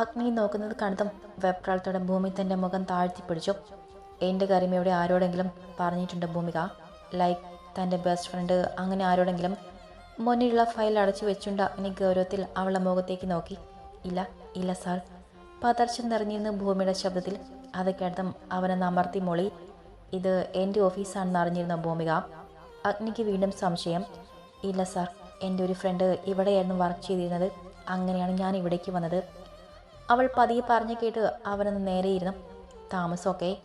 അഗ്നി നോക്കുന്നത് കണ്ടതും വെപ്രാളത്തോടെ ഭൂമി തന്റെ മുഖം താഴ്ത്തി പിടിച്ചു എന്റെ കാര്യം ഇവിടെ ആരോടെങ്കിലും പറഞ്ഞിട്ടുണ്ട് ഭൂമിക? ലൈക്ക് തന്റെ ബെസ്റ്റ് ഫ്രണ്ട് അങ്ങനെ ആരോടെങ്കിലും? മുന്നിലുള്ള ഫയൽ അടച്ചു വെച്ചുകൊണ്ട് അഗ്നി ഗൗരവത്തിൽ അവളുടെ മുഖത്തേക്ക് നോക്കി. ഇല്ല ഇല്ല സാർ പതർച്ച നിറഞ്ഞിരുന്ന ഭൂമിയുടെ ശബ്ദത്തിൽ അത് കേട്ടതും അവനെ നമർത്തി മൊളി. ഇത് എന്റെ ഓഫീസാണെന്ന് അറിഞ്ഞിരുന്ന ഭൂമിക? അഗ്നിക്ക് വീണ്ടും സംശയം. ഇല്ല സാർ എന്റെ ഒരു ഫ്രണ്ട് ഇവിടെയായിരുന്നു വർക്ക് ചെയ്തിരുന്നത്. അങ്ങനെയാണ് ഞാൻ ഇവിടേക്ക് വന്നത്. അവൾ പതിയെ പറഞ്ഞു കേട്ട് അവനൊന്ന് നേരെയിരുന്നു താമസമൊക്കെ?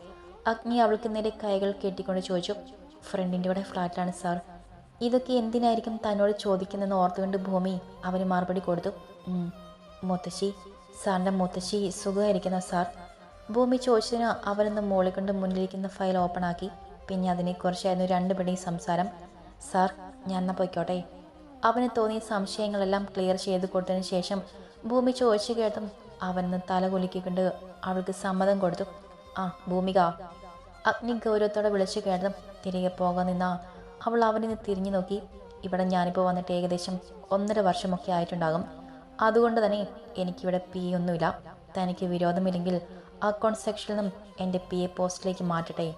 അഗ്നി അവൾക്ക് നേരെ കൈകൾ കെട്ടിക്കൊണ്ട് ചോദിച്ചു. ഫ്രണ്ടിന്റെ കൂടെ ഫ്ലാറ്റാണ് സാർ. ഇതൊക്കെ എന്തിനായിരിക്കും തന്നോട് ചോദിക്കുന്നതെന്ന് ഓർത്തുകൊണ്ട് ഭൂമി അവന് മറുപടി കൊടുത്തു. "ഉം, മുത്തശ്ശി സാറിന്റെ മുത്തശ്ശി സുഖമായിരിക്കുന്ന സാർ? ഭൂമി ചോദിച്ചതിന് അവനൊന്ന് മോളിക്കൊണ്ട് മുന്നിലിരിക്കുന്ന ഫയൽ ഓപ്പണാക്കി പിന്നെ അതിനെക്കുറിച്ചായിരുന്നു രണ്ടുപേരുടെയും സംസാരം. സാർ ഞാൻ എന്നാൽ പൊയ്ക്കോട്ടെ? അവന് തോന്നിയ സംശയങ്ങളെല്ലാം ക്ലിയർ ചെയ്ത് കൊടുത്തതിന് ശേഷം ഭൂമി ചോദിച്ചു കേട്ടും അവനൊന്ന് തല കുലുക്കിക്കൊണ്ട് അവൾക്ക് സമ്മതം കൊടുത്തു. ആ ഭൂമിക. അഗ്നി ഗൗരവത്തോടെ വിളിച്ചു കേട്ടതും തിരികെ പോകാൻ നിന്ന അവൾ അവനിന്ന് തിരിഞ്ഞു നോക്കി. ഇവിടെ ഞാനിപ്പോൾ വന്നിട്ട് ഏകദേശം ഒന്നര വർഷമൊക്കെ ആയിട്ടുണ്ടാകും. അതുകൊണ്ട് തന്നെ എനിക്കിവിടെ പി ഒന്നുമില്ല. തനിക്ക് വിരോധമില്ലെങ്കിൽ അക്കൗണ്ട് സെക്ഷനിൽ നിന്നും എന്റെ പി എ പോസ്റ്റിലേക്ക് മാറ്റട്ടെ.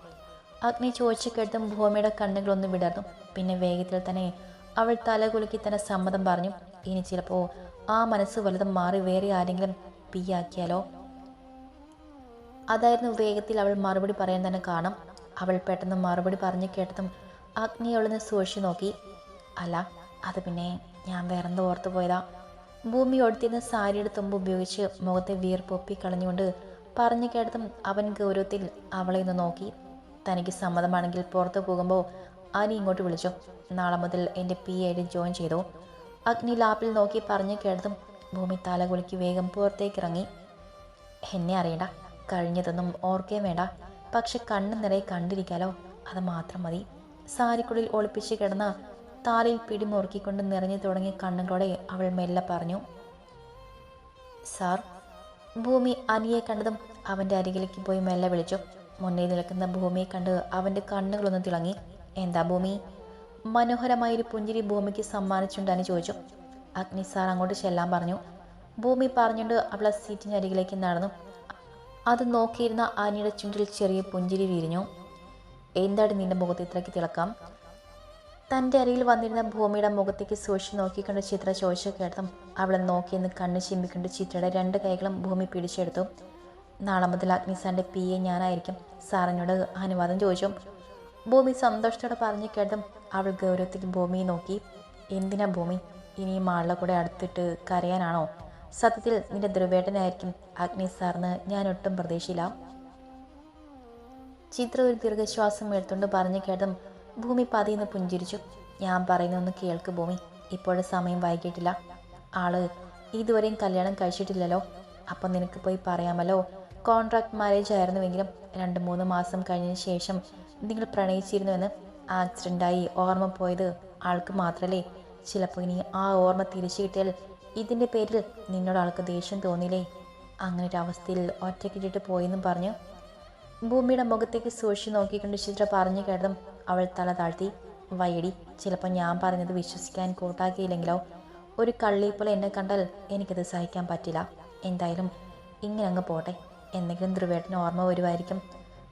അഗ്നി ചോദിച്ചു കേട്ടതും ഭൂമിയുടെ കണ്ണുകളൊന്ന് വിടർന്നു. പിന്നെ വേഗത്തിൽ തന്നെ അവൾ തലകുലുക്കി തന്നെ സമ്മതം പറഞ്ഞു. ഇനി ചിലപ്പോൾ ആ മനസ്സ് വലുതും മാറി വേറെ ആരെങ്കിലും പി ആക്കിയാലോ അതായിരുന്നു വേഗത്തിൽ അവൾ മറുപടി പറയാൻ തന്നെ കാണും അവൾ പെട്ടെന്ന് മറുപടി പറഞ്ഞു കേട്ടതും അഗ്നി സൂക്ഷിച്ചു നോക്കി. അല്ല അത് പിന്നെ ഞാൻ വേറെന്തോ ഓർത്തു പോയതാ. ഭൂമി ഒടുത്തിരുന്ന സാരിയുടെ തുമ്പ് ഉപയോഗിച്ച് മുഖത്തെ വീർപ്പൊപ്പി കളഞ്ഞുകൊണ്ട് പറഞ്ഞു കേട്ടതും അവൻ ഗൗരവത്തിൽ അവളെ ഒന്ന് നോക്കി. തനിക്ക് സമ്മതമാണെങ്കിൽ പുറത്തു പോകുമ്പോൾ അനി ഇങ്ങോട്ട് വിളിച്ചു. നാളെ മുതൽ എന്റെ പി ആയിട്ട് ജോയിൻ ചെയ്തു. അഗ്നി ലാപ്പിൽ നോക്കി പറഞ്ഞു കേട്ടതും ഭൂമി തലകുലുക്കി വേഗം പുറത്തേക്ക് ഇറങ്ങി എന്നെ അറിയണ്ട. കഴിഞ്ഞതൊന്നും ഓർക്കേം വേണ്ട. പക്ഷെ കണ്ണു നിറയെ കണ്ടിരിക്കാലോ? അത് മാത്രം മതി. സാരിക്കുള്ളിൽ ഒളിപ്പിച്ച് കിടന്ന താലിൽ പിടിമുറുക്കിക്കൊണ്ട് നിറഞ്ഞു തുടങ്ങിയ കണ്ണുകളോടെ അവൾ മെല്ലെ പറഞ്ഞു സാർ ഭൂമി അനിയെ കണ്ടതും അവന്റെ അരികിലേക്ക് പോയി മെല്ലെ വിളിച്ചു. മുന്നിൽ നിൽക്കുന്ന ഭൂമിയെ കണ്ട് അവന്റെ കണ്ണുകളൊന്ന് തിളങ്ങി. എന്താ ഭൂമി? മനോഹരമായൊരു പുഞ്ചിരി ഭൂമിക്ക് സമ്മാനിച്ചുണ്ടെന്ന് ചോദിച്ചു. അഗ്നി സാർ അങ്ങോട്ട് ചെല്ലാൻ പറഞ്ഞു. ഭൂമി പറഞ്ഞുകൊണ്ട് അവളെ സീറ്റിന് അരികിലേക്ക് നടന്നു. അത് നോക്കിയിരുന്ന ആനിയുടെ ചുണ്ടിൽ ചെറിയ പുഞ്ചിരി വിരിഞ്ഞു. എന്താണ് നിന്റെ മുഖത്ത് ഇത്രയ്ക്ക് തിളക്കം? തന്റെ അരിയിൽ വന്നിരുന്ന ഭൂമിയുടെ മുഖത്തേക്ക് സൂക്ഷിച്ച് നോക്കിക്കൊണ്ട് ചിത്ര ചോദിച്ചു കേട്ടതും അവളെ നോക്കിയെന്ന് കണ്ണ് ചിമ്മിക്കൊണ്ട് ചിത്രയുടെ രണ്ട് കൈകളും ഭൂമി പിടിച്ചെടുത്തു. നാളെ മുതൽ അഗ്നി സാറിന്റെ പി. എ. ഞാനായിരിക്കും. സാറിനോട് അനുവാദം ചോദിച്ചു. ഭൂമി സന്തോഷത്തോടെ പറഞ്ഞു കേട്ടതും അവൾ ഗൗരവത്തിൽ ഭൂമിയെ നോക്കി. എന്തിനാ ഭൂമി? ഇനിയും മാളിലെ കൂടെ അടുത്തിട്ട് കരയാനാണോ? സത്യത്തിൽ നിന്റെ ധ്രുവേട്ടനായിരിക്കും അഗ്നി സാറിന് ഞാൻ ഒട്ടും പ്രതീക്ഷയില്ല. ചിത്ര ഒരു ദീർഘശ്വാസം എടുത്തുകൊണ്ട് പറഞ്ഞു കേട്ടതും ഭൂമി പതിയെന്ന് പുഞ്ചിരിച്ചു. ഞാൻ പറയുന്നൊന്ന് കേൾക്ക് ഭൂമി. ഇപ്പോഴും സമയം വൈകിട്ടില്ല. ആൾ ഇതുവരെയും കല്യാണം കഴിച്ചിട്ടില്ലല്ലോ. അപ്പം നിനക്ക് പോയി പറയാമല്ലോ. കോൺട്രാക്ട് മാരേജ് ആയിരുന്നുവെങ്കിലും രണ്ട് മൂന്ന് മാസം കഴിഞ്ഞതിന് ശേഷം നിങ്ങൾ പ്രണയിച്ചിരുന്നുവെന്ന് ആക്സിഡന്റായി ഓർമ്മ പോയത് ആൾക്ക് മാത്രമല്ലേ ചിലപ്പോൾ ഇനി ആ ഓർമ്മ തിരിച്ചു കിട്ടിയാൽ ഇതിന്റെ പേരിൽ നിന്നോട് ആൾക്ക് ദേഷ്യം തോന്നിയില്ലേ അങ്ങനെ ഒരു അവസ്ഥയിൽ ഒറ്റക്കിട്ടിട്ട് പോയെന്നും പറഞ്ഞു. ഭൂമിയുടെ മുഖത്തേക്ക് സൂക്ഷിച്ച് നോക്കിക്കൊണ്ട് ചിത്ര പറഞ്ഞു കേട്ടതും അവൾ തല താഴ്ത്തി വയടി ചിലപ്പോൾ ഞാൻ പറഞ്ഞത് വിശ്വസിക്കാൻ കൂട്ടാക്കിയില്ലെങ്കിലോ? ഒരു കള്ളി എന്നെ കണ്ടാൽ എനിക്കത് സഹിക്കാൻ പറ്റില്ല. എന്തായാലും ഇങ്ങനെ അങ്ങ് പോട്ടെ. എന്തെങ്കിലും ധ്രുവേട്ടന് ഓർമ്മ വരുമായിരിക്കും.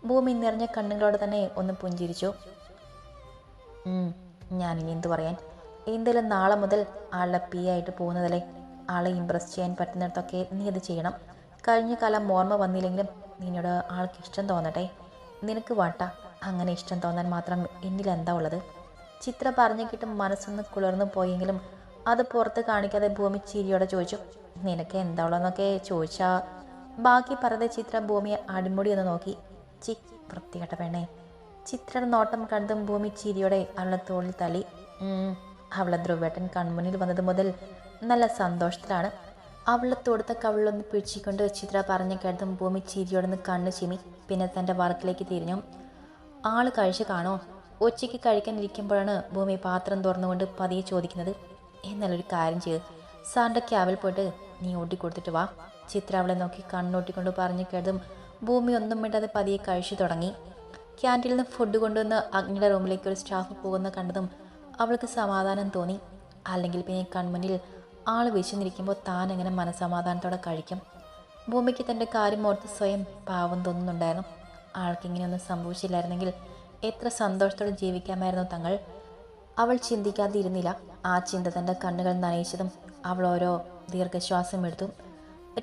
ഭൂമി നിറഞ്ഞ കണ്ണുകളോട് തന്നെ ഒന്ന് പുഞ്ചിരിച്ചു. ഞാനിനി എന്തു പറയാൻ? എന്തായാലും നാളെ മുതൽ ആളുടെ പി ആയിട്ട് പോകുന്നതല്ലേ? ആളെ ഇമ്പ്രസ് ചെയ്യാൻ പറ്റുന്നിടത്തൊക്കെ നീ അത് ചെയ്യണം. കഴിഞ്ഞ കാലം ഓർമ്മ വന്നില്ലെങ്കിലും നിന്നോട് ആൾക്ക് ഇഷ്ടം തോന്നട്ടെ. നിനക്ക് വാട്ട. അങ്ങനെ ഇഷ്ടം തോന്നാൻ മാത്രം എന്നിൽ എന്താ ഉള്ളത്? ചിത്ര പറഞ്ഞു കിട്ടും മനസ്സൊന്ന് കുളിർന്നു പോയെങ്കിലും അത് പുറത്ത് കാണിക്കാതെ ഭൂമി ചിരിയോടെ ചോദിച്ചു നിനക്ക് എന്താ ഉള്ളതെന്നൊക്കെ ചോദിച്ചാ? ബാക്കി പറഞ്ഞ ചിത്ര ഭൂമിയെ അടിമുടി ഒന്ന് നോക്കി. ചി വൃത്തികെട്ട പെണ്ണേ. ചിത്രയുടെ നോട്ടം കണ്ടതും ഭൂമി ചിരിയോടെ അവളുടെ തോളിൽ തള്ളി. ഉം, അവളെ ധ്രുവേട്ടൻ കൺമുന്നിൽ വന്നത് മുതൽ നല്ല സന്തോഷത്തിലാണ്. അവളെ തൊടുത്ത കവിളൊന്ന് പിടിച്ചിക്കൊണ്ട് ചിത്ര പറഞ്ഞു കേട്ടതും ഭൂമി ചിരിയോടൊന്ന് കണ്ണ് ചിമി പിന്നെ തന്റെ വർക്കിലേക്ക് തിരിഞ്ഞു. ആൾ കഴിച്ചു കാണോ? ഉച്ചയ്ക്ക് കഴിക്കാനിരിക്കുമ്പോഴാണ് ഭൂമി പാത്രം തുറന്നുകൊണ്ട് പതിയെ ചോദിക്കുന്നത്. എന്നാലൊരു കാര്യം ചെയ്ത് സാറിന്റെ ക്യാബിൽ പോയിട്ട് നീ ഓട്ടിക്കൊടുത്തിട്ട് വാ. ചിത്ര അവളെ നോക്കി കണ്ണോട്ടിക്കൊണ്ട് പറഞ്ഞു കേട്ടതും ഭൂമി ഒന്നും മിണ്ടാതെ പതിയെ കഴിച്ചു തുടങ്ങി. ക്യാന്റീനിൽ നിന്ന് ഫുഡ് കൊണ്ടുവന്ന് അഗ്നിയുടെ റൂമിലേക്ക് ഒരു സ്റ്റാഫ് പോകുന്ന കണ്ടതും അവൾക്ക് സമാധാനം തോന്നി. അല്ലെങ്കിൽ പിന്നെ കൺമുന്നിൽ ആൾ വിശന്നിരിക്കുമ്പോൾ താൻ എങ്ങനെ മനസമാധാനത്തോടെ കഴിക്കും. ഭൂമിക്ക് തന്റെ കാര്യം ഓർത്ത് സ്വയം പാവം തോന്നുന്നുണ്ടായിരുന്നു. ആൾക്ക് ആൾക്കിങ്ങനെയൊന്നും സംഭവിച്ചില്ലായിരുന്നെങ്കിൽ എത്ര സന്തോഷത്തോടെ ജീവിക്കാമായിരുന്നു തങ്ങൾ. അവൾ ചിന്തിക്കാതെ ഇരുന്നില്ല ആ ചിന്ത തന്റെ കണ്ണുകൾ നനയിച്ചതും അവൾ ഓരോ ദീർഘശ്വാസം എടുത്തു.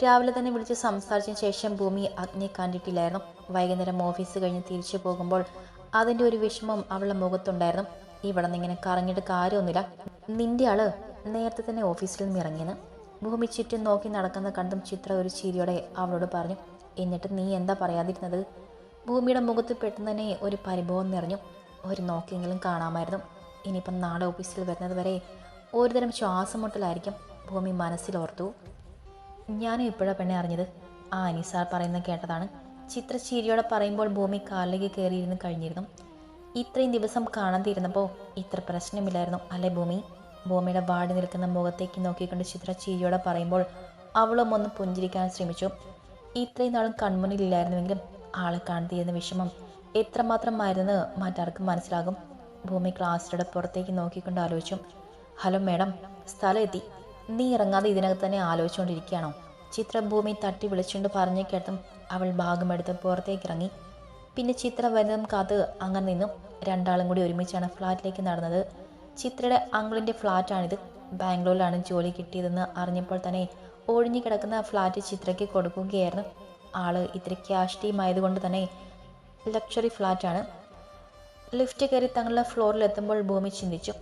രാവിലെ തന്നെ വിളിച്ച് സംസാരിച്ചതിന് ശേഷം ഭൂമി അഗ്നിയെ കണ്ടിട്ടില്ലായിരുന്നു. വൈകുന്നേരം ഓഫീസ് കഴിഞ്ഞ് തിരിച്ചു പോകുമ്പോൾ അതിന്റെ ഒരു വിഷമം അവളുടെ മുഖത്തുണ്ടായിരുന്നു. ഇവിടെ നിന്ന് ഇങ്ങനെ കറങ്ങിയിട്ട് കാര്യമൊന്നുമില്ല. നിന്റെ ആൾ നേരത്തെ തന്നെ ഓഫീസിൽ നിന്ന് ഇറങ്ങിയെന്ന് ഭൂമി ചുറ്റും നോക്കി നടക്കുന്ന കണ്ടും ചിത്ര ഒരു ചിരിയോടെ അവളോട് പറഞ്ഞു എന്നിട്ട് നീ എന്താ പറയാതിരുന്നത്? ഭൂമിയുടെ മുഖത്ത് പെട്ടെന്ന് തന്നെ ഒരു പരിഭവം നിറഞ്ഞു. ഒരു നോക്കിയെങ്കിലും കാണാമായിരുന്നു. ഇനിയിപ്പം നാളെ ഓഫീസിൽ വരുന്നത് വരെ ഒരുതരം ശ്വാസം മുട്ടലായിരിക്കും ഭൂമി മനസ്സിലോർത്തു ഞാനും ഇപ്പോഴാണ് പെണ്ണെ അറിഞ്ഞത്. ആ അനിസാർ പറയുന്നത് കേട്ടതാണ്. ചിത്ര ചിരിയോടെ പറയുമ്പോൾ ഭൂമി കാലിലേക്ക് കയറിയിരുന്ന് കഴിഞ്ഞിരുന്നു. ഇത്രയും ദിവസം കാണാതിരുന്നപ്പോൾ ഇത്ര പ്രശ്നമില്ലായിരുന്നു അല്ലേ ഭൂമി? ഭൂമിയുടെ വാടി നിൽക്കുന്ന മുഖത്തേക്ക് നോക്കിക്കൊണ്ട് ചിത്ര ചിരിയോടെ പറയുമ്പോൾ അവളും ഒന്ന് പുഞ്ചിരിക്കാൻ ശ്രമിച്ചു. ഇത്രയും നാളും കൺമുന്നിലില്ലായിരുന്നുവെങ്കിലും ആളെ കാണുത്തിരുന്ന വിഷമം എത്രമാത്രമായിരുന്നെന്ന് മറ്റാർക്കും മനസ്സിലാകും. ഭൂമി ക്ലാസ്സിലൂടെ പുറത്തേക്ക് നോക്കിക്കൊണ്ട് ആലോചിച്ചു. ഹലോ മേഡം സ്ഥലം എത്തി. നീ ഇറങ്ങാതെ ഇതിനകത്ത് തന്നെ ആലോചിച്ചുകൊണ്ടിരിക്കുകയാണോ? ചിത്രഭൂമി തട്ടി വിളിച്ചുകൊണ്ട് പറഞ്ഞു കേട്ടും അവൾ ഭാഗമെടുത്ത് പുറത്തേക്ക് ഇറങ്ങി. പിന്നെ ചിത്ര വരുന്നതും കാത്ത് അങ്ങനെ നിന്നും രണ്ടാളും കൂടി ഒരുമിച്ചാണ് ഫ്ലാറ്റിലേക്ക് നടന്നത്. ചിത്രയുടെ അങ്കിളിന്റെ ഫ്ലാറ്റാണിത്. ബാംഗ്ലൂരിലാണ് ജോലി കിട്ടിയതെന്ന് അറിഞ്ഞപ്പോൾ തന്നെ ഒഴിഞ്ഞു കിടക്കുന്ന ഫ്ലാറ്റ് ചിത്രയ്ക്ക് കൊടുക്കുകയായിരുന്നു. ആൾ ഇത്ര ക്യാഷ് തന്നെ ലക്ഷറി ഫ്ലാറ്റാണ്. ലിഫ്റ്റ് കയറി തങ്ങളുടെ ഫ്ലോറിലെത്തുമ്പോൾ ഭൂമി ചിന്തിച്ചു.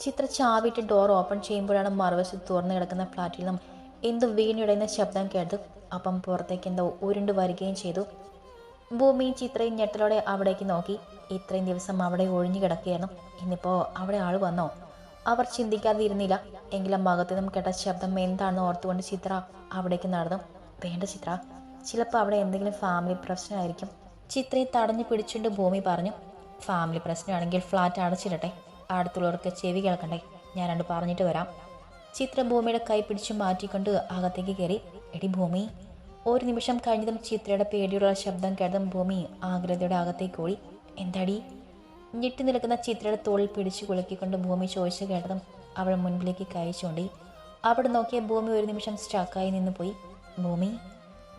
ചിത്ര ചാവിട്ട് ഡോർ ഓപ്പൺ ചെയ്യുമ്പോഴാണ് മറുവശത്ത് തുറന്നു കിടക്കുന്ന ഫ്ലാറ്റിൽ നിന്നും എന്ത് വീണിടയുന്ന ശബ്ദം കേട്ടു അപ്പം പുറത്തേക്ക് എന്തോ ഉരുണ്ട് വരികയും ചെയ്തു. ഭൂമിയും ചിത്രയും ഞെട്ടലോടെ അവിടേക്ക് നോക്കി. ഇത്രയും ദിവസം അവിടെ ഒഴിഞ്ഞു കിടക്കുകയായിരുന്നു. ഇന്നിപ്പോൾ അവിടെ ആൾ വന്നോ? അവർ ചിന്തിക്കാതെ ഇരുന്നില്ല എങ്കിലും ഭാഗത്തു നിന്നും കേട്ട ശബ്ദം എന്താണെന്ന് ഓർത്തുകൊണ്ട് ചിത്ര അവിടേക്ക് നടന്നു. വേണ്ട ചിത്ര ചിലപ്പോൾ അവിടെ എന്തെങ്കിലും ഫാമിലി പ്രശ്നമായിരിക്കും. ചിത്രയെ തടഞ്ഞു പിടിച്ചുകൊണ്ട് ഭൂമി പറഞ്ഞു. Family പ്രശ്നമാണെങ്കിൽ flat അടച്ചിടട്ടെ. അടുത്തുള്ളവർക്ക് ചെവി കേൾക്കണ്ടേ? ഞാൻ രണ്ട് പറഞ്ഞിട്ട് വരാം. ചിത്ര ഭൂമിയുടെ കൈ പിടിച്ചു മാറ്റിക്കൊണ്ട് അകത്തേക്ക് കയറി. എടി ഭൂമി ഒരു നിമിഷം കഴിഞ്ഞതും ചിത്രയുടെ പേടിയുള്ള ശബ്ദം കേട്ടതും ഭൂമി ആഗ്രതയുടെ അകത്തേക്ക് ഓടി. എന്താടി? ഞെട്ടി നിൽക്കുന്ന ചിത്രയുടെ തോളിൽ പിടിച്ചു കുലുക്കിക്കൊണ്ട് ഭൂമി ചോദിച്ചു കേട്ടതും അവൾ മുൻപിലേക്ക് കൈ ചൂണ്ടി. അവിടെ നോക്കിയ ഭൂമി ഒരു നിമിഷം സ്റ്റാക്കായി നിന്ന് പോയി ഭൂമി?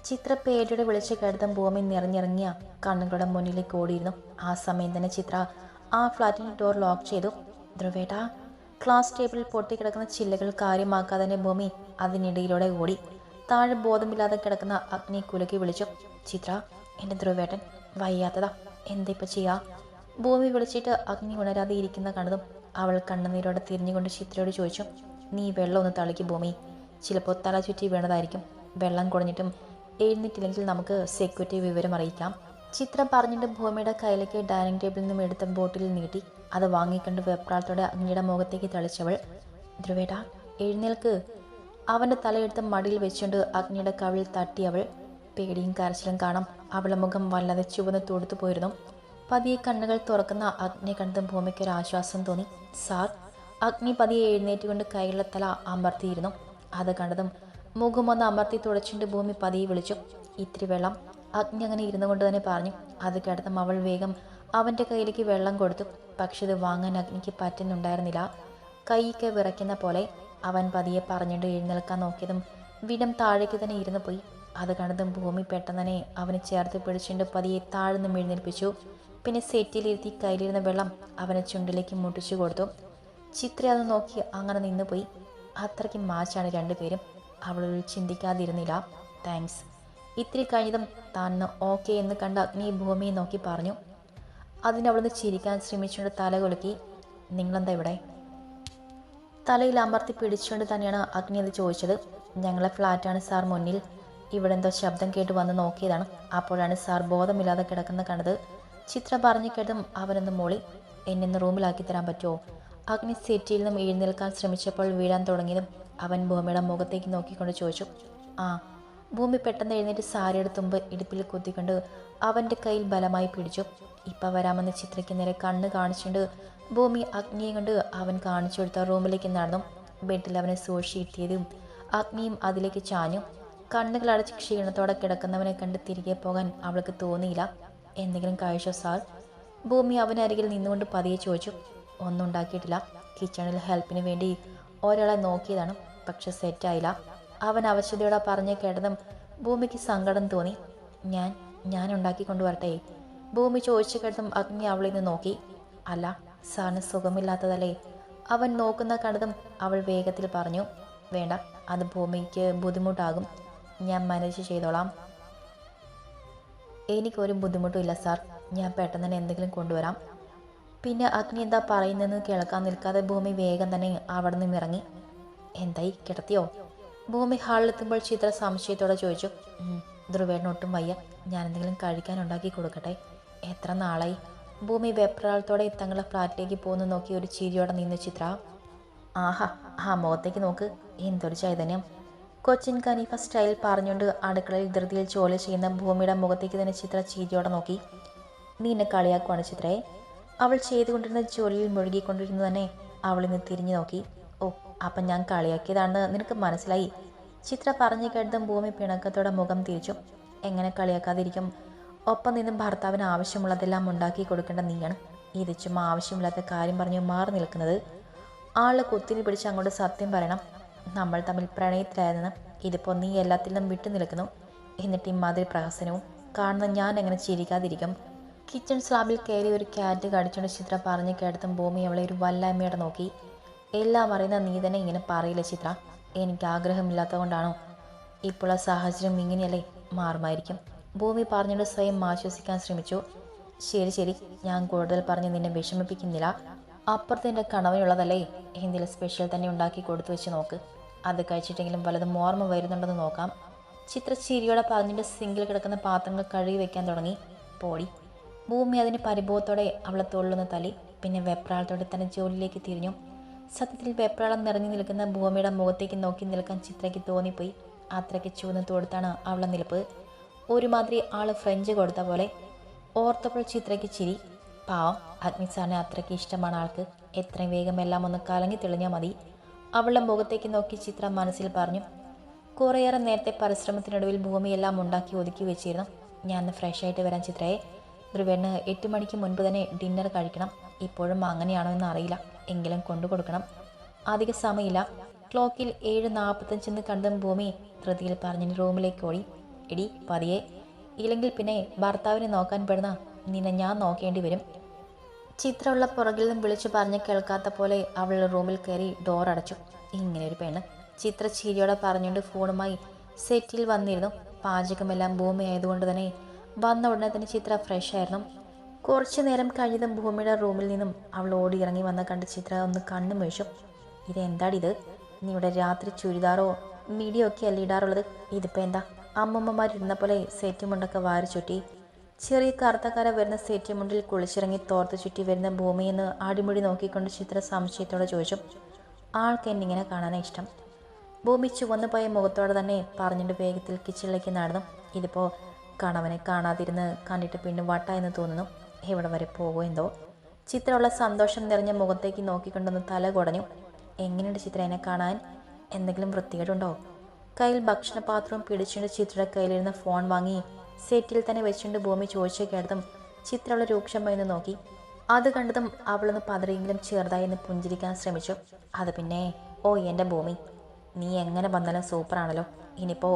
ചിത്ര പേടിയുടെ വിളിച്ചു കേട്ടതും ഭൂമി നിറഞ്ഞിറങ്ങിയ കണ്ണുകളുടെ മുന്നിലേക്ക് ഓടിയിരുന്നു. ആ സമയം തന്നെ ചിത്ര ആ ഫ്ലാറ്റിന്റെ ഡോർ ലോക്ക് ചെയ്തു. ധ്രുവേട്ട ക്ലാസ് ടേബിളിൽ പൊട്ടിക്കിടക്കുന്ന ചില്ലകൾ കാര്യമാക്കാതെ ഭൂമി അതിനിടയിലൂടെ ഓടി. താഴെ ബോധമില്ലാതെ കിടക്കുന്ന അഗ്നി കുലുക്കി വിളിച്ചു. ചിത്ര എന്റെ ധ്രുവേട്ടൻ വയ്യാത്തതാ. എന്തിപ്പോൾ ചെയ്യാ? ഭൂമി വിളിച്ചിട്ട് അഗ്നി ഉണരാതെ ഇരിക്കുന്ന കണ്ടതും അവൾ കണ്ണുനീരോടെ തിരിഞ്ഞുകൊണ്ട് ചിത്രയോട് ചോദിച്ചു നീ വെള്ളം ഒന്ന് തളിക്ക് ഭൂമി. ചിലപ്പോൾ തല ചുറ്റി വീണതായിരിക്കും. വെള്ളം കുടഞ്ഞിട്ടും എഴുന്നിട്ടില്ലെങ്കിൽ നമുക്ക് സെക്യൂരിറ്റി വിവരം അറിയിക്കാം. ചിത്രം പറഞ്ഞിട്ട് ഭൂമിയുടെ കയ്യിലേക്ക് ഡൈനിങ് ടേബിളിൽ നിന്നും എടുത്ത ബോട്ടിൽ നീട്ടി അത് വാങ്ങിക്കൊണ്ട് വെപ്രാളത്തോടെ അഗ്നിയുടെ മുഖത്തേക്ക് തളിച്ചവൾ ധ്രുവേട്ട എഴുന്നേൽക്ക്. അവന്റെ തലയെടുത്ത് മടിയിൽ വെച്ചുകൊണ്ട് അഗ്നിയുടെ കവിളിൽ തട്ടി അവൾ പേടിയും കരച്ചിലും കാണാം. അവളുടെ മുഖം വല്ലാതെ ചുവന്ന് തൊടുത്തു പോയിരുന്നു. പതിയെ കണ്ണുകൾ തുറക്കുന്ന അഗ്നിയെ കണ്ടതും ഭൂമിക്ക് ഒരു ആശ്വാസം തോന്നി. സാർ അഗ്നി പതിയെ എഴുന്നേറ്റുകൊണ്ട് കൈകളുടെ തല അമർത്തിയിരുന്നു. അത് കണ്ടതും മുഖം ഒന്ന് അമർത്തി തുടച്ചുകൊണ്ട് ഭൂമി പതിയെ വിളിച്ചു. ഇത്തിരി വെള്ളം അഗ്നി അങ്ങനെ ഇരുന്നു കൊണ്ട് തന്നെ പറഞ്ഞു. അത് കേട്ടതും അവൾ വേഗം അവന്റെ കയ്യിലേക്ക് വെള്ളം കൊടുത്തു. പക്ഷെ ഇത് വാങ്ങാൻ അഗ്നിക്ക് പറ്റുന്നുണ്ടായിരുന്നില്ല. കൈയൊക്കെ വിറയ്ക്കുന്ന പോലെ അവൻ പതിയെ പറഞ്ഞിട്ട് എഴുന്നേൽക്കാൻ നോക്കിയതും വിടം താഴേക്ക് തന്നെ ഇരുന്നു പോയി. അത് കണ്ടതും ഭൂമി പെട്ടെന്ന് തന്നെ അവനെ ചേർത്ത് പിടിച്ചുകൊണ്ട് പതിയെ താഴ്ന്നു എഴുന്നേൽപ്പിച്ചു. പിന്നെ സെറ്റിലിരുത്തി കയ്യിലിരുന്ന വെള്ളം അവനെ ചുണ്ടിലേക്ക് മുട്ടിച്ചു കൊടുത്തു. ചിത്ര അത് നോക്കി അങ്ങനെ നിന്ന് പോയി. അത്രയ്ക്ക് മാച്ചാണ് രണ്ടുപേരും. അവളൊരു ചിന്തിക്കാതിരുന്നില്ല. താങ്ക്സ്. ഇത്തിരി കഴിഞ്ഞതും താൻ ഓക്കെ എന്ന് കണ്ട അഗ്നി ഭൂമിയെ നോക്കി പറഞ്ഞു. അതിനവിടുന്ന് ചിരിക്കാൻ ശ്രമിച്ചുകൊണ്ട് തല കുലുക്കി. നിങ്ങളെന്താ ഇവിടെ? തലയിൽ അമർത്തി പിടിച്ചുകൊണ്ട് തന്നെയാണ് അഗ്നി അത് ചോദിച്ചത്. ഞങ്ങളെ ഫ്ലാറ്റാണ് സാർ മുന്നിൽ. ഇവിടെ എന്തോ ശബ്ദം കേട്ട് വന്ന് നോക്കിയതാണ്. അപ്പോഴാണ് സാർ ബോധമില്ലാതെ കിടക്കുന്ന കണ്ടത്. ചിത്ര പറഞ്ഞു കേട്ടും അവനൊന്ന് മോളി എന്നെ റൂമിലാക്കി തരാൻ പറ്റുമോ? അഗ്നി സെറ്റിയിൽ നിന്നും എഴുന്നേൽക്കാൻ ശ്രമിച്ചപ്പോൾ വീഴാൻ തുടങ്ങിയതും അവൻ ഭൂമിയുടെ മുഖത്തേക്ക് നോക്കിക്കൊണ്ട് ചോദിച്ചു ആ ഭൂമി പെട്ടെന്ന് എഴുന്നേറ്റ് സാരിയുടെ തുമ്പ് ഇടുപ്പിൽ കുത്തിക്കൊണ്ട് അവന്റെ കയ്യിൽ ബലമായി പിടിച്ചു. ഇപ്പം വരാമെന്ന് ചിത്രയ്ക്ക് നേരെ കണ്ണ് കാണിച്ചുകൊണ്ട് ഭൂമി അഗ്നിയെ കൊണ്ട് അവൻ കാണിച്ചു കൊടുത്ത റൂമിലേക്ക് നടന്നു. ബെഡിൽ അവനെ സൂക്ഷിയിരുത്തിയതും അഗ്നിയും അതിലേക്ക് ചാഞ്ഞു. കണ്ണുകൾ അടച്ച് ക്ഷീണത്തോടെ കിടക്കുന്നവനെ കണ്ട് തിരികെ പോകാൻ അവൾക്ക് തോന്നിയില്ല. എന്തെങ്കിലും കഴിച്ചോ സാർ? ഭൂമി അവനരികിൽ നിന്നുകൊണ്ട് പതിയെ ചോദിച്ചു. ഒന്നും ഉണ്ടാക്കിയിട്ടില്ല. കിച്ചണിൽ ഹെൽപ്പിന് വേണ്ടി ഒരാളെ നോക്കിയതാണ്. പക്ഷെ സെറ്റായില്ല. അവൻ അവശതയോടെ പറഞ്ഞ് കേട്ടതും ഭൂമിക്ക് സങ്കടം തോന്നി. ഞാൻ ഞാൻ ഉണ്ടാക്കി കൊണ്ടുവരട്ടെ? ഭൂമി ചോദിച്ചു കേട്ടതും അഗ്നി അവളിൽ നിന്ന് നോക്കി. അല്ല സാറിന് സുഖമില്ലാത്തതല്ലേ? അവൻ നോക്കുന്ന കണ്ടതും അവൾ വേഗത്തിൽ പറഞ്ഞു വേണ്ട അത് ഭൂമിക്ക് ബുദ്ധിമുട്ടാകും. ഞാൻ മാനേജ് ചെയ്തോളാം. എനിക്കൊരു ബുദ്ധിമുട്ടുമില്ല സാർ. ഞാൻ പെട്ടെന്ന് തന്നെ എന്തെങ്കിലും കൊണ്ടുവരാം. പിന്നെ അഗ്നി എന്താ പറയുന്നതെന്ന് കേൾക്കാൻ നിൽക്കാതെ ഭൂമി വേഗം തന്നെ അവിടെ നിന്ന് ഇറങ്ങി. എന്തായി? കിടത്തിയോ? ഭൂമി ഹാളിലെത്തുമ്പോൾ ചിത്ര സംശയത്തോടെ ചോദിച്ചു "ഉം, ഒട്ടും വയ്യ. ഞാൻ എന്തെങ്കിലും കഴിക്കാൻ ഉണ്ടാക്കി കൊടുക്കട്ടെ? എത്ര നാളായി? ഭൂമി വെപ്രാളത്തോടെ തങ്ങളുടെ ഫ്ലാറ്റിലേക്ക് പോകുന്നു നോക്കി ഒരു ചിരിയോടെ നിന്ന് ചിത്ര ആഹാ ആ മുഖത്തേക്ക് നോക്ക് എന്തൊരു ചൈതന്യം കൊച്ചിൻ കനീഫ സ്റ്റൈൽ പറഞ്ഞുകൊണ്ട് അടുക്കളയിൽ ധൃതിയിൽ ജോലി ചെയ്യുന്ന ഭൂമിയുടെ മുഖത്തേക്ക് തന്നെ ചിത്ര ചിരിയോടെ നോക്കി. നീ എന്നെ കളിയാക്കുവാണ് ചിത്രയെ അവൾ ചെയ്തുകൊണ്ടിരുന്ന ജോലിയിൽ മുഴുകിക്കൊണ്ടിരുന്നു തന്നെ അവൾ ഇന്ന് തിരിഞ്ഞു നോക്കി. ഓ അപ്പം ഞാൻ കളിയാക്കിയതാണെന്ന് നിനക്ക് മനസ്സിലായി ചിത്ര പറഞ്ഞു കേട്ടതും ഭൂമി പിണക്കത്തോടെ മുഖം തിരിച്ചു. എങ്ങനെ കളിയാക്കാതിരിക്കും? ഒപ്പം നിന്നും ഭർത്താവിന് ആവശ്യമുള്ളതെല്ലാം ഉണ്ടാക്കി കൊടുക്കേണ്ട നീയാണ്. ഇത് ചുമ്മാ ആവശ്യമില്ലാത്ത കാര്യം പറഞ്ഞ് മാറി നിൽക്കുന്നത്. ആളെ കുത്തിനി പിടിച്ച് അങ്ങോട്ട് സത്യം പറയണം. നമ്മൾ തമ്മിൽ പ്രണയത്തിലായിരുന്നു ഇതിപ്പോൾ നീ എല്ലാത്തിൽ നിന്നും വിട്ടു നിൽക്കുന്നു. എന്നിട്ട് ഇമാതിരി പ്രഹസനവും കാണുന്ന ഞാൻ എങ്ങനെ ചിരിക്കാതിരിക്കും? കിച്ചൺ സ്ലാബിൽ കയറി ഒരു ക്യാറ്റ് കടിച്ചുകൊണ്ട് ചിത്ര പറഞ്ഞു കേട്ടതും ഭൂമി അവളെ ഒരു വല്ലായ്മയോടെ നോക്കി. എല്ലാം അറിയുന്ന നീ തന്നെ ഇങ്ങനെ പറയില്ല ചിത്ര? എനിക്ക് ആഗ്രഹമില്ലാത്തതുകൊണ്ടാണോ? ഇപ്പോൾ ആ സാഹചര്യം ഇങ്ങനെയല്ലേ മാറുമായിരിക്കും. ഭൂമി പറഞ്ഞിട്ട് സ്വയം ആശ്വസിക്കാൻ ശ്രമിച്ചു. ശരി ശരി. ഞാൻ കൂടുതൽ പറഞ്ഞ് നിന്നെ വിഷമിപ്പിക്കുന്നില്ല. അപ്പുറത്ത് എന്റെ കണവനുള്ളതല്ലേ എന്തെങ്കിലും സ്പെഷ്യൽ തന്നെ ഉണ്ടാക്കി കൊടുത്തു വെച്ച് നോക്ക്. അത് കഴിച്ചിട്ടെങ്കിലും വല്ലതും ഓർമ്മ വരുന്നുണ്ടെന്ന് നോക്കാം. ചിത്ര ചിരിയോടെ പറഞ്ഞിട്ട് സിങ്കിൽ കിടക്കുന്ന പാത്രങ്ങൾ കഴുകി വെക്കാൻ തുടങ്ങി. പോടി. ഭൂമി അതിന് പരിഭവത്തോടെ അവളെ തൊള്ളുന്ന തലി പിന്നെ വെപ്രാളത്തോടെ തന്നെ ജോലിയിലേക്ക് തിരിഞ്ഞു. സത്യത്തിൽ വെപ്രാളം നിറഞ്ഞു നിൽക്കുന്ന ഭൂമിയുടെ മുഖത്തേക്ക് നോക്കി നിൽക്കാൻ ചിത്രയ്ക്ക് തോന്നിപ്പോയി. അത്രയ്ക്ക് ചൂന്ന് തൊടുത്താണ് അവളെ നിൽപ്പ് ഒരുമാതിരി ആൾ ഫ്രഞ്ച് കൊടുത്ത പോലെ ഓർത്തപ്പോൾ ചിത്രയ്ക്ക് ചിരി. പാവം അഗ്നി സാറിനെ അത്രയ്ക്ക് ഇഷ്ടമാണ് ആൾക്ക്. എത്രയും വേഗം എല്ലാം ഒന്ന് കലങ്ങി തെളിഞ്ഞാൽ മതി. അവളുടെ മുഖത്തേക്ക് നോക്കി ചിത്ര മനസ്സിൽ പറഞ്ഞു കുറേയേറെ നേരത്തെ പരിശ്രമത്തിനൊടുവിൽ ഭൂമിയെല്ലാം ഉണ്ടാക്കി ഒതുക്കി വെച്ചിരുന്നു. ഞാൻ ഫ്രഷ് ആയിട്ട് വരാൻ ചിത്രയെ ധ്രുവേണ് എട്ട് മണിക്ക് മുൻപ് തന്നെ ഡിന്നർ കഴിക്കണം. ഇപ്പോഴും അങ്ങനെയാണോ എന്ന് അറിയില്ല. എങ്കിലും കൊണ്ടു കൊടുക്കണം. അധിക സമയമില്ല. ക്ലോക്കിൽ ഏഴ് നാൽപ്പത്തഞ്ചെന്ന് കണ്ടും ഭൂമി ധൃതിയിൽ പറഞ്ഞ് റൂമിലേക്ക് ഓടി. എടി പതിയെ. ഇല്ലെങ്കിൽ പിന്നെ ഭർത്താവിനെ നോക്കാൻ പെടുന്ന നിന്നെ ഞാൻ നോക്കേണ്ടി വരും. ചിത്രമുള്ള പുറകിൽ നിന്നും വിളിച്ചു പറഞ്ഞ് കേൾക്കാത്ത പോലെ അവൾ റൂമിൽ കയറി ഡോർ അടച്ചു. ഇങ്ങനെ ഒരു പെണ്ണ്. ചിത്ര ചീരിയോടെ പറഞ്ഞുകൊണ്ട് ഫോണുമായി സെറ്റിൽ വന്നിരുന്നു. പാചകമെല്ലാം ഭൂമി ആയതുകൊണ്ട് തന്നെ വന്ന ഉടനെ തന്നെ ചിത്ര ഫ്രഷ് ആയിരുന്നു. കുറച്ചു നേരം കഴിഞ്ഞതും ഭൂമിയുടെ റൂമിൽ നിന്നും അവൾ ഓടി ഇറങ്ങി വന്ന കണ്ട് ചിത്ര ഒന്ന് കണ്ണും മേഴിച്ചു ഇതെന്താടിത് നീ ഇവിടെ രാത്രി ചുരിദാറോ മീഡിയോ ഒക്കെ അല്ലിടാറുള്ളത് ഇതിപ്പോൾ എന്താ? അമ്മമ്മമാരിരുന്ന പോലെ സെറ്റ് മുണ്ടൊക്കെ വാരി ചുറ്റി ചെറിയ കറുത്തക്കര വരുന്ന സെറ്റ് മുണ്ടിൽ കുളിച്ചിറങ്ങി തോർത്ത് ചുറ്റി വരുന്ന ഭൂമിയെന്ന് അടിമുടി നോക്കിക്കൊണ്ട് ചിത്ര സംശയത്തോടെ ചോദിച്ചു. ആൾക്ക് എന്നിങ്ങനെ കാണാനാണ് ഇഷ്ടം? ഭൂമി ചുവന്നു പോയ മുഖത്തോടെ തന്നെ പറഞ്ഞിട്ട് വേഗത്തിൽ കിച്ചണിലേക്ക് നടന്നു. ഇതിപ്പോൾ കണവനെ കാണാതിരുന്ന് കണ്ടിട്ട് പിന്നെ വട്ട എന്ന് തോന്നുന്നു. എവിടെ വരെ പോകുമോ എന്തോ? ചിത്രമുള്ള സന്തോഷം നിറഞ്ഞ മുഖത്തേക്ക് നോക്കിക്കൊണ്ടൊന്ന് തല കുടഞ്ഞു. എങ്ങനെയുണ്ട് ചിത്ര എന്നെ കാണാൻ? എന്തെങ്കിലും വൃത്തികേടുണ്ടോ? കയ്യിൽ ഭക്ഷണപാത്രവും പിടിച്ചുകൊണ്ട് ചിത്രയുടെ കയ്യിലിരുന്ന ഫോൺ വാങ്ങി സെറ്റിൽ തന്നെ വെച്ചുകൊണ്ട് ഭൂമി ചോദിച്ചു കേട്ടതും ചിത്രമുള്ള രൂക്ഷമായെന്ന് നോക്കി. അത് കണ്ടതും അവളൊന്ന് പതറിയെങ്കിലും ചെറുതായി ഒന്ന് പുഞ്ചിരിക്കാൻ ശ്രമിച്ചു. അത് പിന്നെ ഓ എന്റെ ഭൂമി നീ എങ്ങനെ വന്നാലും സൂപ്പറാണല്ലോ ഇനിയിപ്പോൾ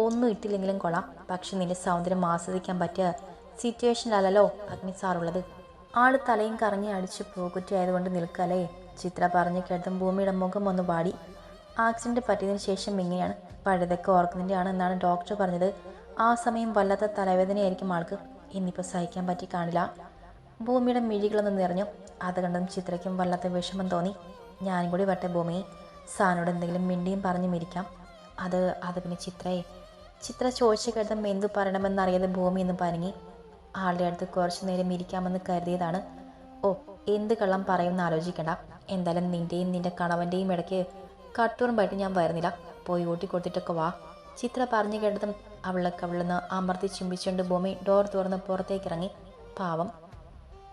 ഒന്നും ഇട്ടില്ലെങ്കിലും കൊള്ളാം. പക്ഷെ നിന്റെ സൗന്ദര്യം ആസ്വദിക്കാൻ പറ്റിയ സിറ്റുവേഷനിലല്ലോ അഗ്നി സാറുള്ളത് ആൾ തലയും കറങ്ങി അടിച്ച് പൂക്കുറ്റിയായതുകൊണ്ട് നിൽക്കല്ലേ? ചിത്ര പറഞ്ഞു കേട്ടതും ഭൂമിയുടെ മുഖം ഒന്ന് വാടി. ആക്സിഡന്റ് പറ്റിയതിന് ശേഷം ഇങ്ങനെയാണ്. പഴുതൊക്കെ ഓർക്കുന്നതിന്റെയാണ് എന്നാണ് ഡോക്ടർ പറഞ്ഞത്. ആ സമയം വല്ലാത്ത തലവേദനയായിരിക്കും ആൾക്ക്. ഇന്നിപ്പോൾ സഹിക്കാൻ പറ്റി കാണില്ല. ഭൂമിയുടെ മിഴികളൊന്ന് നിറഞ്ഞു. അത് കണ്ടതും ചിത്രയ്ക്കും വല്ലാത്ത വിഷമം തോന്നി. ഞാനും കൂടി വട്ടെ ഭൂമി. സാറിനോട് എന്തെങ്കിലും മിണ്ടിയും പറഞ്ഞു മിരിക്കാം അത് അത് പിന്നെ ചിത്രയെ. ചിത്ര ചോദിച്ചു കേട്ടതും എന്തു പറയണമെന്നറിയാതെ ഭൂമി എന്ന് പരങ്ങി. ആളുടെ അടുത്ത് കുറച്ചു നേരം ഇരിക്കാമെന്ന് കരുതിയതാണ്. ഓ എന്ത് കള്ളം പറയുമെന്ന് ആലോചിക്കണ്ട. എന്തായാലും നിന്റെയും നിന്റെ കണവന്റെയും ഇടയ്ക്ക് കട്ടൂറും പറ്റി ഞാൻ വരുന്നില്ല. പോയി ഊട്ടി കൊടുത്തിട്ടൊക്കെ വാ. ചിത്ര പറഞ്ഞു കേട്ടതും അവളെ കവിളുന്ന് അമർത്തി ചുംബിച്ചുകൊണ്ട് ഭൂമി ഡോർ തുറന്ന് പുറത്തേക്ക് ഇറങ്ങി പാവം.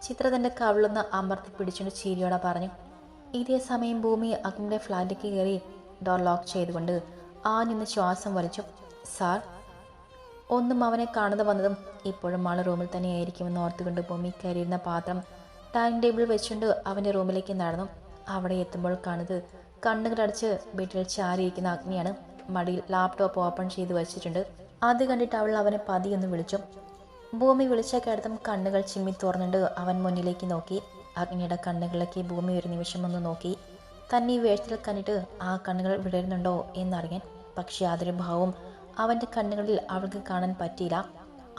ചിത്ര തന്റെ കവിളുന്ന് അമർത്തി പിടിച്ചുകൊണ്ട് ചീരിയോടെ പറഞ്ഞു ഇതേ സമയം ഭൂമി അഗ്നിയുടെ ഫ്ലാറ്റിലേക്ക് കയറി ഡോർ ലോക്ക് ചെയ്തുകൊണ്ട് ആ നിന്ന് ശ്വാസം വലിച്ചു. സാർ ഒന്നും അവനെ കാണാതെ വന്നതും ഇപ്പോഴും ആൾ റൂമിൽ തന്നെയായിരിക്കുമെന്ന് ഓർത്തുകൊണ്ട് ഭൂമി കയറിയിരുന്ന പാത്രം ഡൈനിങ് ടേബിൾ വെച്ചുകൊണ്ട് അവന്റെ റൂമിലേക്ക് നടന്നു. അവിടെ എത്തുമ്പോൾ കാണുന്നത് കണ്ണുകളടച്ച് ബെഡിൽ ചാരിയിരിക്കുന്ന അഗ്നിയാണ് മടിയിൽ ലാപ്ടോപ്പ് ഓപ്പൺ ചെയ്ത് വെച്ചിട്ടുണ്ട്. അത് കണ്ടിട്ട് അവൾ അവനെ പതിയൊന്ന് വിളിച്ചു. ഭൂമി വിളിച്ച കേടത്തും കണ്ണുകൾ ചിമ്മി തുറന്നിട്ട് അവൻ മുന്നിലേക്ക് നോക്കി. അഗ്നിയുടെ കണ്ണുകളിലേക്ക് ഭൂമി ഒരു നിമിഷം ഒന്ന് നോക്കി. തന്നെ വേഷത്തിൽ കണ്ടിട്ട് ആ കണ്ണുകൾ വിടരുന്നുണ്ടോ എന്നറിയാൻ പക്ഷെ അതൊരു ഭാവം അവന്റെ കണ്ണുകളിൽ അവൾക്ക് കാണാൻ പറ്റിയില്ല.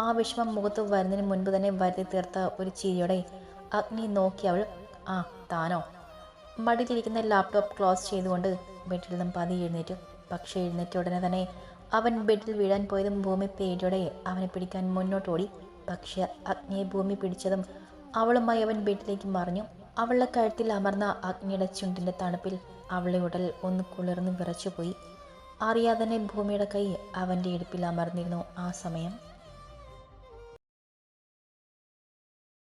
ആ വിഷമം മുഖത്ത് വരുന്നതിന് മുൻപ് തന്നെ വരുത്തി തീർത്ത ഒരു ചിരിയോടെ അഗ്നി നോക്കി അവൾ ആ താനോ? മടിയിലിരിക്കുന്ന ലാപ്ടോപ്പ് ക്ലോസ് ചെയ്തുകൊണ്ട് ബെഡിൽ നിന്നും പതി എഴുന്നേറ്റു. പക്ഷേ എഴുന്നേറ്റ ഉടനെ തന്നെ അവൻ ബെഡിൽ വീഴാൻ പോയതും ഭൂമി പേടിയോടെ അവനെ പിടിക്കാൻ മുന്നോട്ടോടി പക്ഷേ അഗ്നിയെ ഭൂമി പിടിച്ചതും അവളുമായി അവൻ ബെഡിലേക്ക് മറിഞ്ഞു. അവളുടെ കഴുത്തിൽ അമർന്ന അഗ്നിയുടെ ചുണ്ടിന്റെ തണുപ്പിൽ അവളെ ഉടൽ ഒന്ന് കുളിർന്ന് വിറച്ചുപോയി. അറിയാതെ തന്നെ ഭൂമിയുടെ കൈ അവന്റെ ഇടുപ്പിൽ അമർന്നിരുന്നു ആ സമയം.